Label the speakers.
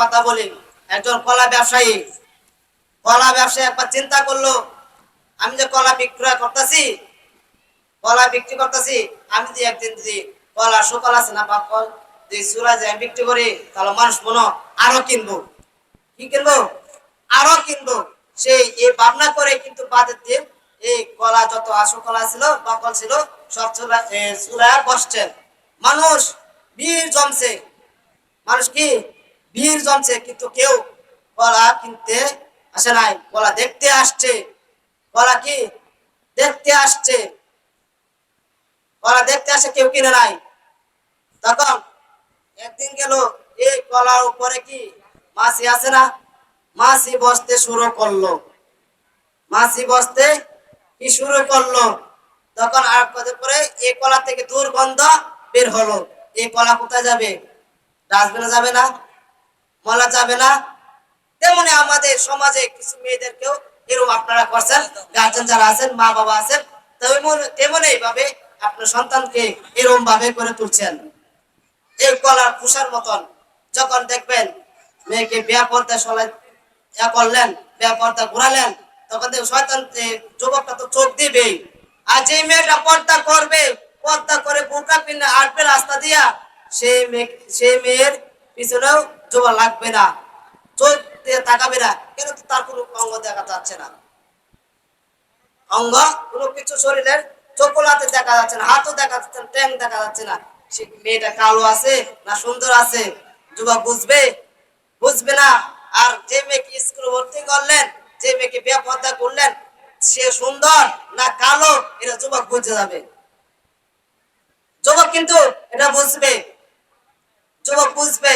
Speaker 1: কথা বলি একজন কলা ব্যবসায়ী। কলা ব্যবসায়ী একবার চিন্তা করল, আমি যে কলা বিক্রয় করতেছি, কলা বিক্রি করতেছি, আমি যদি একদিন যদি কলা শুকল আছে না ফল যদি চূড়া যে বিক্রি করি, তাহলে মানুষ মনে আরও কিনবো। কি কিনবো? আরও কিনবো। সেই এই ভাবনা করে কিন্তু বাদের দিন এই কলা যত আশু কলা ছিল, বকল ছিল, সব চুলা চূড়ায় বসছেন। মানুষ ভিড় জমছে। মানুষ কি ভিড় জমছে, কিন্তু কেউ কলা কিনতে আসে নাই। কলা দেখতে আসছে। কলা কি দেখতে আসছে? কলা দেখতে আসে, কেউ কিনে নাই। তখন একদিন গেল, এই কলার উপরে কি মাছি আছে না? মাছি বসতে শুরু করল। মাছি বসতে কি শুরু করল? তখন আর কত করে এই কলা থেকে দুর্গন্ধ বের হলো। এই কলা কোথায় যাবে? ডাস্টবিনে যাবে না? মলা যাবে না। তেমনি আমাদের সমাজে কিছু মেয়েদেরকেও এরকম আপনারা করছেন, গার্জেন যারা আছেন মা বাবা আছেন, তেমন এইভাবে আপনার সন্তানকে এরকম ভাবে করে তুলছেন। এই কলার খুশার মতন যখন দেখবেন মেয়েকে বিয়া পর্দা সলাই করলেন, বিয়া পর্দা ঘুরালেন, তখন শয়তান যুবকটা তো চোখ দিবেই। আর যে মেয়েটা পর্দা করবে, পর্দা করে বোরকা পিনে আটবে রাস্তা দিয়া, সেই মেয়ে সেই মেয়ের পিছনেও যুবক লাগবে না চোখ তাকাবে না, কেন তার কোনো অঙ্গ দেখা যাচ্ছে না? অঙ্গ কোনো কিছু শরীরের চোখলাতে দেখা যাচ্ছে না, হাতও দেখা যাচ্ছে না ট্যাং দেখা যাচ্ছে না। সে মেয়েটা কালো আছে না সুন্দর আছে? যুবক বুঝবে? বুঝবে না। আর যে মেয়েকে স্কুলে ভর্তি করলেন, যে মেয়েকে বেপর্দা করলেন, সে সুন্দর না কালো? এটা যুবক বুঝে যাবে। যুবক কিন্তু এটা বুঝবে। যুবক বুঝবে।